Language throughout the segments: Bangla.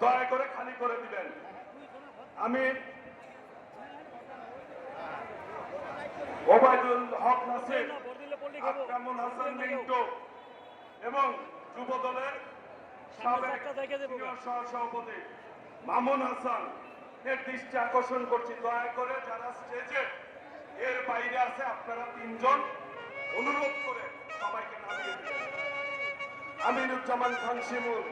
দয়া করে খালি করে দিবেন। আমি ওবায়দুল হক নাসির আকরামুল হাসান মিন্টু এবং যুব দলের সাবেক সহসভাপতি মামুন হাসান এর দৃষ্টি আকর্ষণ করছি। দয়া করে যারা স্টেজে এর বাইরে আছে, আপনারা তিনজন অনুরোধ করে সবাইকে নামিয়ে দিন। আমিনুজ্জামান খান শিমুল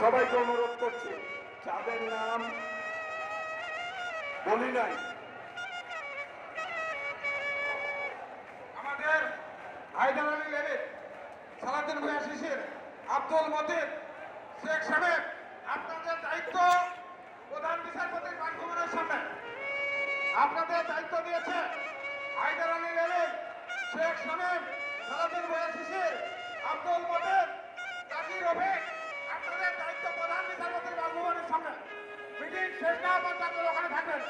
সবাইকে অনুরোধ করছি, যাদের নাম বলি নাই, আমাদের হায়দার আলী লেবে সালাদিন ভূয়া শিশির, আব্দুল মতিন, শেখ সাহেব, আপনাদের দায়িত্ব প্রধান বিচারপতির আপনাদের দায়িত্ব দিয়েছে হায়দার আলী লেবে শেখ সাহেব সালাদিন ভূয়া আব্দুল মতিন জাকির রফিক আপনাদের দায়িত্ব প্রধান বিচারপতির বাসভবনের সামনে মিটিং শেষ না হওয়া ওখানে থাকবেন।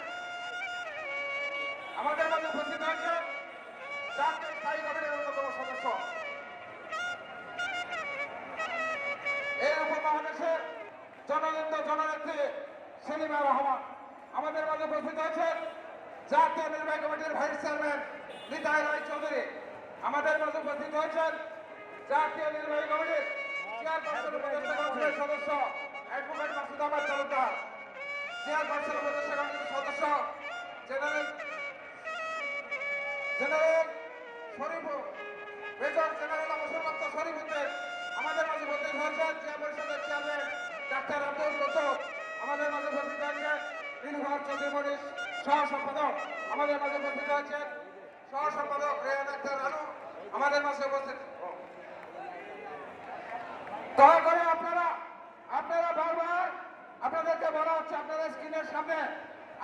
আমাদের মাঝে উপস্থিত হয়েছে জাতীয় স্থায়ী কমিটির অন্যতম সদস্য। এই উপমহাদেশের জননেতা জননেত্রী সেলিমা রহমান। আমাদের মাঝে উপস্থিত হয়েছেন জাতীয় নির্বাহী কমিটির ভাইস চেয়ারম্যান নিতাই রায় চৌধুরী আমাদের মাঝে উপস্থিত হয়েছেন। জাতীয় নির্বাহী কমিটির চেয়ারপারসন উপদেষ্টা কাউন্সিলের সদস্য, অ্যাডভোকেট মাসুদ আহমদ তালুকদার, চেয়ারপারসন উপদেষ্টা কাউন্সিলের সদস্য, general general Sharif major general অবসরপ্রাপ্ত শরীফ উদ্দিন আমাদের মাঝে উপস্থিত হয়েছেন। চেয়ার পরিষদের চেয়ারম্যান ডাক্তার আব্দুল কৌতুক আমাদের মাঝে উপস্থিত হয়েছেন। নীলভার চৌধুরী সহ সম্পাদক আমাদের মাঝে উপস্থিত হয়েছেন সহ সম্পাদক রেয়া ডাক্তার আলু আমাদের মাঝে উপস্থিত। দয়া করে আপনারা আপনারা বারবার আপনাদেরকে বলা হচ্ছে আপনারা স্ক্রিনের সামনে।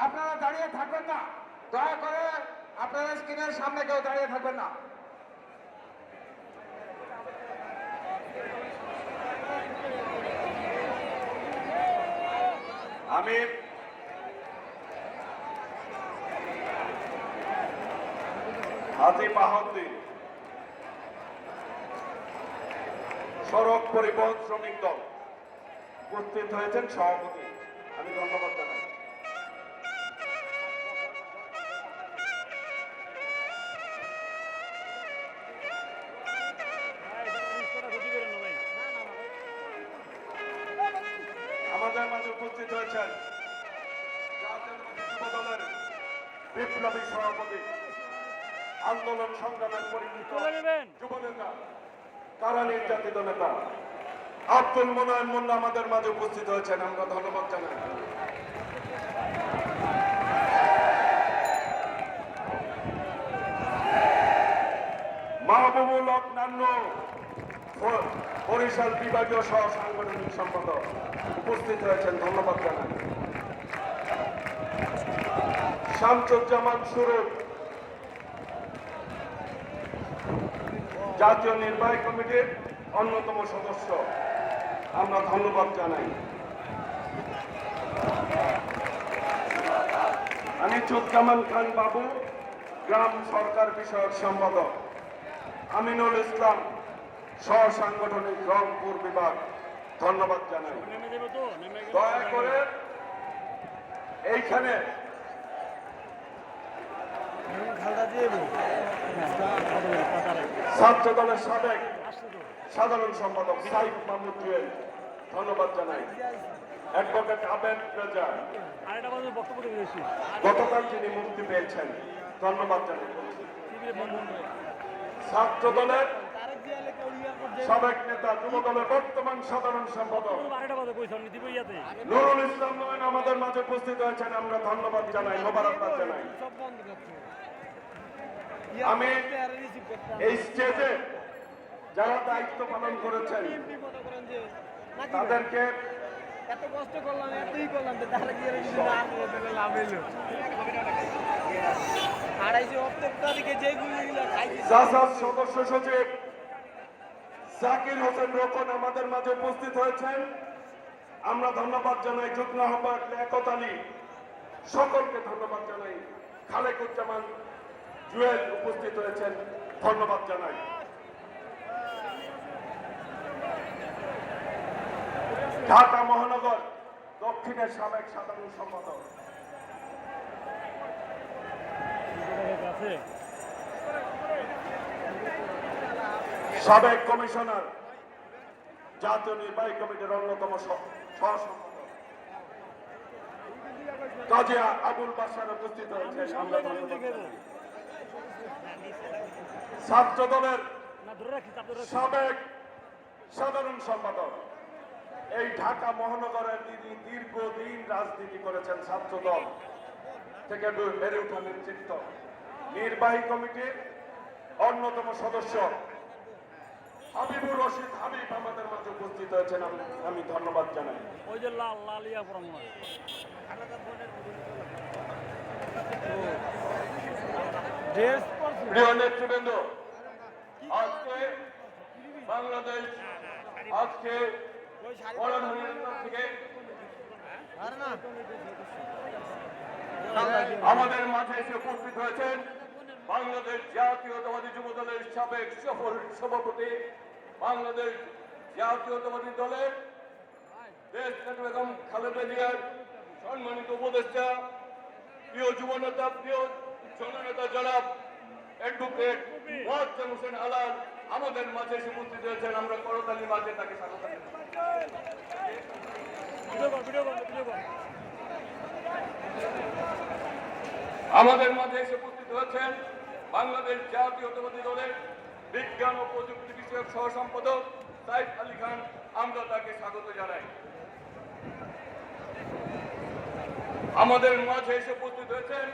আপনারা দাঁড়িয়ে থাকবেন না। দয়া করে আপনারা স্ক্রিনের সামনে কেউ দাঁড়িয়ে থাকবেন না। আমি হাতি বাহাদ্দিন সড়ক পরিবহন শ্রমিক দল। উপস্থিত হয়েছেন সভাপতি। আমি ধন্যবাদ জানাই। আমাদের মাঝে উপস্থিত হয়েছেন বিপ্লবী সভাপতি। আন্দোলন সংগ্রামের পরিচিত যুব নেতা কারা নির্যাতিত নেতা? আব্দুল মোনায়ন মোল্লা আমাদের মাঝে উপস্থিত হয়েছেন আমরা ধন্যবাদ জানাই। মাহবুবুল হক নান্ন বরিশাল বিভাগীয় সহ সাংগঠনিক সম্পাদক উপস্থিত হয়েছেন ধন্যবাদ জানাই। শামসুজ্জামান সুরুপ জাতীয় নির্বাহী কমিটির অন্যতম সদস্য। আমরা ধন্যবাদ জানাই। আনিসুজ্জামান খান বাবু, গ্রাম সরকার বিষয়ক সম্পাদক। আমিনুল ইসলাম সহ সাংগঠনিক রংপুর বিভাগ। ধন্যবাদ জানাই। দয়া করে এইখানে ছাত্র দলের সাবেক সাধারণ সম্পাদক সাইফ মাহমুদ ধন্যবাদ জানাই। অ্যাডভোকেট আবেদ রেজা, গতকাল যিনি মুক্তি পেয়েছেন, ধন্যবাদ জানাই। ছাত্র দলের সাবেক নেতা যুব দলের বর্তমান সাধারণ সম্পাদক নুরুল ইসলাম নয়ন আমাদের মাঝে উপস্থিত হয়েছেন। আমরা ধন্যবাদ জানাই, মোবারকবাদ জানাই। আমি এই স্টেজে যারা দায়িত্ব পালন করেছেন তাদেরকে এত কষ্ট করলাম এতই কি তাহলে লাভ হইল? আড়াইশো তারিখে যেগুলো গুলো জাসাদ সদস্য সচিব জাকির হোসেন রোকন আমাদের মাঝে উপস্থিত হয়েছেন। আমরা ধন্যবাদ জানাই যুগ্ম আহ্বায়ক আলী। সকলকে ধন্যবাদ জানাই। খালেকুজ্জামান জুয়েল উপস্থিত হয়েছেন। ধন্যবাদ জানাই। ঢাকা মহানগর দক্ষিণের সাবেক সাধারণ সম্পাদক। সাবেক কমিশনার, জাতীয় নির্বাহী কমিটির অন্যতম সহ- সহসম্পাদক। কাজিয়া আবুল বাসার উপস্থিত হয়েছে। ছাত্র দলের সাবেক সাধারণ সম্পাদক। এই ঢাকা মহানগরের তিনি দীর্ঘদিন রাজনীতি করেছেন ছাত্র দল থেকে বেড়ে ওঠা নেতৃত্ব। নির্বাহী কমিটির অন্যতম সদস্য হাবিবুর রশিদ হাবিব আমাদের মাঝে উপস্থিত হয়েছেন। আমি ধন্যবাদ জানাই। ওই যে লাল লাল পড়া ড্রেস প্রিয় নেতৃবৃন্দ, আজকে বাংলাদেশ, আজকে আমাদের মাঝে এসে উপস্থিত হয়েছেন বাংলাদেশ জাতীয়তাবাদী যুব দলের সাবেক সফল সভাপতি, বাংলাদেশ জাতীয়তাবাদী দলের দেশ বেগম খালেদা জিয়ার সম্মানিত উপদেষ্টা, প্রিয় যুব নেতা, প্রিয় জননেতা জনাব অ্যাডভোকেট মোয়াজ্জেম হোসেন আলাল আমাদের মাঝে এসে উপস্থিত হয়েছেন। আমরা করতালির মাঝে তাকে স্বাগত আমাদের মাঝে এসে উপস্থিত হয়েছেন বাংলাদেশ জাতীয়তাবাদী দলের বিজ্ঞান ও প্রযুক্তি বিষয়ক সহ সম্পাদক সাইফ আলী খান। আমরা তাকে স্বাগত জানাই। আমাদের মাঝে এসে উপস্থিত হয়েছেন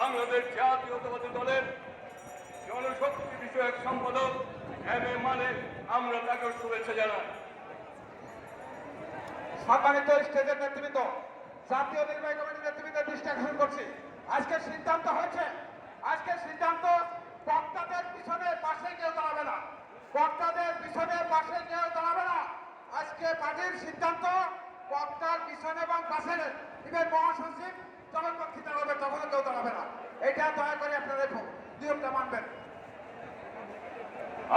বাংলাদেশ জাতীয়তাবাদী দলের জনশক্তি বিষয়ক সম্পাদক এম এ মালিক আমরা তাকে শুভেচ্ছা জানাই। সম্মানিত স্টেজের নেতৃবৃন্দ, জাতীয় নির্বাহী কমিটির নেতৃবৃন্দের দৃষ্টি আকর্ষণ করছি। আজকের সিদ্ধান্ত হয়েছে আজকের সিদ্ধান্ত বক্তাদের পিছনে পাশে কেউ দাঁড়াবে না। বক্তাদের পিছনে পাশে কেউ দাঁড়াবে না। আজকে পার্টির সিদ্ধান্ত বক্তার পিছনে এবং পাশে। ইভেন মহাসচিব যখন বক্তৃতা হবে তখনও কেউ দাঁড়াবে না এটা দয়া করে আপনারা এই নিয়মটা মানবেন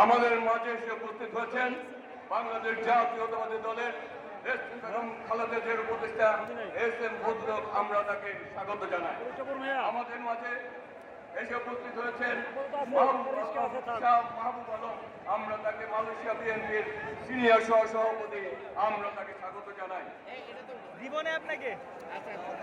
আমাদের মাঝে এসে উপস্থিত হয়েছেন বাংলাদেশ জাতীয়তাবাদী দলের খালেদা জিয়ার উপদেষ্টা এস এম ভদ্রক আমরা তাকে স্বাগত জানাই। আমাদের মাঝে এসে উপস্থিত হয়েছেন মাহবুব আলম আমরা তাকে মালয়েশিয়া বিএনপির সিনিয়র সহ সভাপতি আমরা তাকে স্বাগত জানাই। জীবনে আপনাকে।